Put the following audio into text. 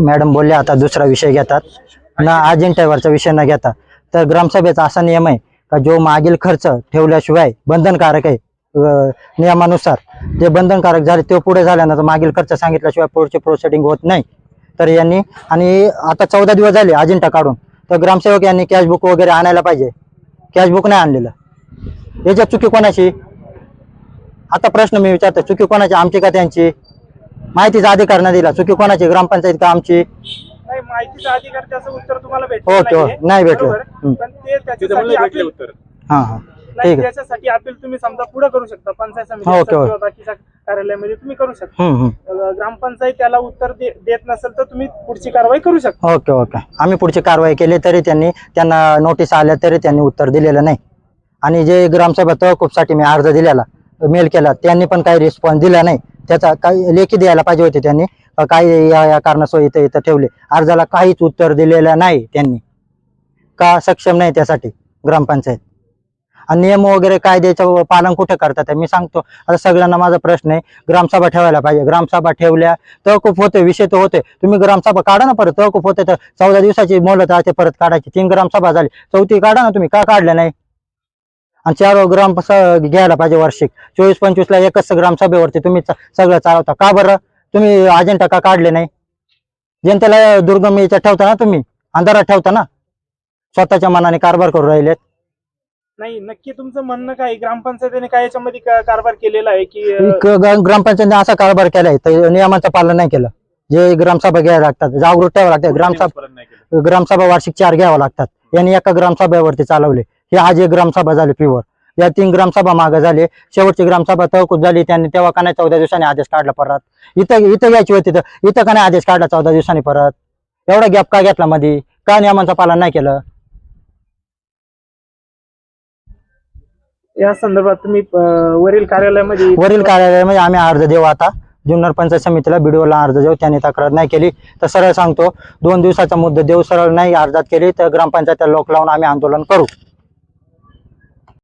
Madam बोलले आता दुसरा विषय घेतात. ना अजिंठ्यावरचा विषय न घेता. तर ग्रामसभेचा असा नियम आहे का जो मागील खर्च ठेवल्याशिवाय बंधनकारक आहे नियमानुसार. जे बंधनकारक झाले ते पुढे झाल्यानंतर मागील खर्च सांगितल्याशिवाय पुढची प्रोसेडिंग होत नाही. तर यांनी आणि आता चौदा दिवस झाले अजिंठा काढून. तर ग्रामसेवक यांनी कॅशबुक वगैरे आणायला पाहिजे. कॅशबुक नाही आणलेलं. याच्यात चुकी कोणाची? आता प्रश्न मी विचारतो चुकी कोणाची? आमची का त्यांची? माहितीचा अधिकार न दिला चुकी कोणाची ग्रामपंचायत का आमची नाही माहितीचा अधिकार त्याचं उत्तर तुम्हाला भेटलं ओके. ओके. नाही भेटलं. बरोबर. हं. पण ते त्याच्यासाठी अपील उत्तर हां हां नाही ठीक आहे त्याच्यासाठी अपील तुम्ही समजा पुढे करू शकता पंचायत समिती ओके, असेल ओके. किंवा बाकीच्या कार्यालयामध्ये तुम्ही करू शकता हम्म, हम्म. अं, ग्रामपंचायत त्याला उत्तर दे- देत नसेल तर तुम्ही पुढची कारवाई करू शकता ओके ओके आम्ही पुढची कारवाई केली तरी त्यांनी त्यांना नोटीस आल्या तरी त्यांनी उत्तर दिलेलं नाही आणि जे ग्रामसभा तहकूबसाठी मी अर्ज दिलेला मेल केला त्यांनी पण काही रिस्पॉन्स दिला नाही. त्याचा काही लेखी द्यायला पाहिजे होते त्यांनी. काही या या कारणास्तव इथं इथं ठेवले. अर्जाला काहीच उत्तर दिलेलं नाही त्यांनी. का सक्षम नाही त्यासाठी ग्रामपंचायत? आणि नियम वगैरे कायद्याचं पालन कुठे करतात मी सांगतो. आता सगळ्यांना माझा प्रश्न आहे ग्रामसभा ठेवायला पाहिजे. ग्रामसभा ठेवल्या तहकूप होते विषय तर होते. तुम्ही ग्रामसभा काढा ना परत. तहकूप होते तर चौदा दिवसाची मोलत राहते परत काढायची. तीन ग्रामसभा झाली. चौथी काढा ना तुम्ही. का काढल्या नाही? आणि चार ग्राम घ्यायला पाहिजे वार्षिक. चोवीस पंचवीस ला एकच ग्रामसभेवरती तुम्ही च- सगळं चालवता. का बरं? तुम्ही अजेंडा का काढले नाही? जनतेला दुर्गम याच्यात ठेवता ना तुम्ही? अंधारात ठेवता ना? स्वतःच्या मनाने कारभार करू राहिलेत. नाही नक्की तुमचं म्हणणं काय? आहे? ग्रामपंचायतीने काय याच्यामध्ये कारभार केलेला आहे की ग्रामपंचायतीने असा कारभार केलाय तर नियमाचं पालन नाही केलं. जे ग्रामसभा घ्यायला लागतात जागृत ठेवावं लागतात. ग्रामसभा ग्रामसभा वार्षिक चार घ्यावं लागतात. यांनी एका ग्रामसभेवरती चालवले. ही आज एक ग्रामसभा झाली प्युअर या तीन ग्रामसभा मागे झाले. शेवटची ग्रामसभा तहकूब झाली. त्यांनी तेव्हा का नाही चौदा दिवसांनी आदेश काढला परत. इथं इथं घ्यायची होती तर इथं का नाही आदेश काढला चौदा दिवसांनी परत? एवढा गॅप का घेतला मध्ये का नियमांचं पालन नाही केलं? या संदर्भात तुम्ही वरील कार्यालयामध्ये वरील कार्यालयामध्ये आम्ही अर्ज देऊ आता. जुन्नर पंचायत समितीला बीडीओला अर्ज देऊ. त्यांनी तक्रार नाही केली. तर सरळ सांगतो दोन दिवसाचा मुद्दा देऊ सरळ नाही अर्जात केली तर ग्रामपंचायत लोक लावून आम्ही आंदोलन करू.